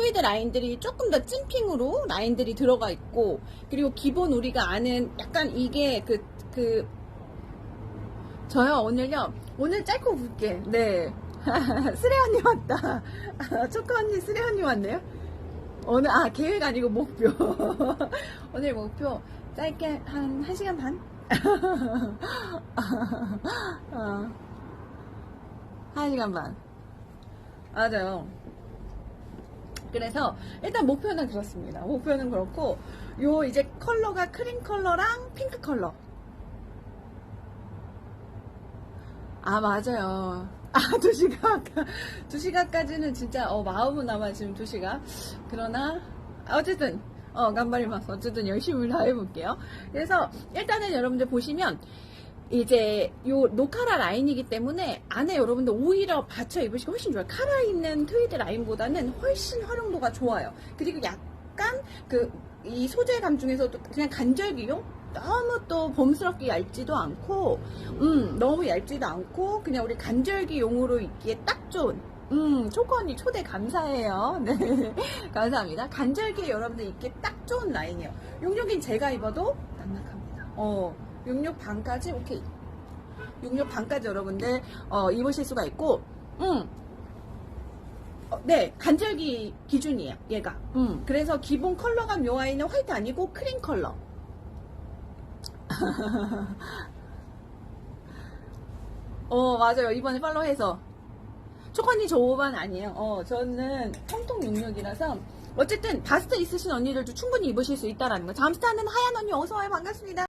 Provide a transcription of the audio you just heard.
트위드 라인들이 조금 더 찐핑으로 라인들이 들어가 있고 그리고 기본 우리가 아는 약간 이게 그 그 저요 오늘요. 오늘 짧고 굵게. 네. 쓰레 언니 왔다. 초코 언니 쓰레 언니 왔네요. 오늘 아 계획 아니고 목표. 오늘 목표 짧게 한 1시간 반? 어, 1시간 반. 맞아요 그래서 일단 목표는 그렇습니다 목표는 그렇고 요 이제 컬러가 크림 컬러랑 핑크 컬러 아 맞아요 아, 두 시각. 두 시각까지는 진짜, 어, 마음은 아마 지금 두 시각. 그러나, 어쨌든, 어, 간발이마서 어쨌든 열심히 다 해볼게요. 그래서, 일단은 여러분들 보시면, 이제, 요, 노카라 라인이기 때문에, 안에 여러분들 오히려 받쳐 입으시기 훨씬 좋아요. 카라 있는 트위드 라인보다는 훨씬 활용도가 좋아요. 그리고 약간, 그, 이 소재감 중에서도 그냥 간절기용? 너무 또 봄스럽게 얇지도 않고, 음, 너무 얇지도 않고, 그냥 우리 간절기용으로 입기에 딱 좋은, 음, 초코 언니 초대 감사해요. 네. 감사합니다. 간절기 여러분들 입기에 딱 좋은 라인이에요. 용역인 제가 입어도 낭낭합니다. 어, 66 반까지, 오케이. 66 반까지 여러분들, 어, 입으실 수가 있고, 음, 어, 네, 간절기 기준이에요, 얘가. 음, 그래서 기본 컬러감 요 아이는 화이트 아니고 크림 컬러. 어, 맞아요. 이번에 팔로우해서. 초코언니 저 5반 아니에요. 어, 저는 통통 66이라서. 어쨌든, 바스트 있으신 언니들도 충분히 입으실 수 있다라는 거. 잠스타는 하얀 언니 어서와요. 반갑습니다.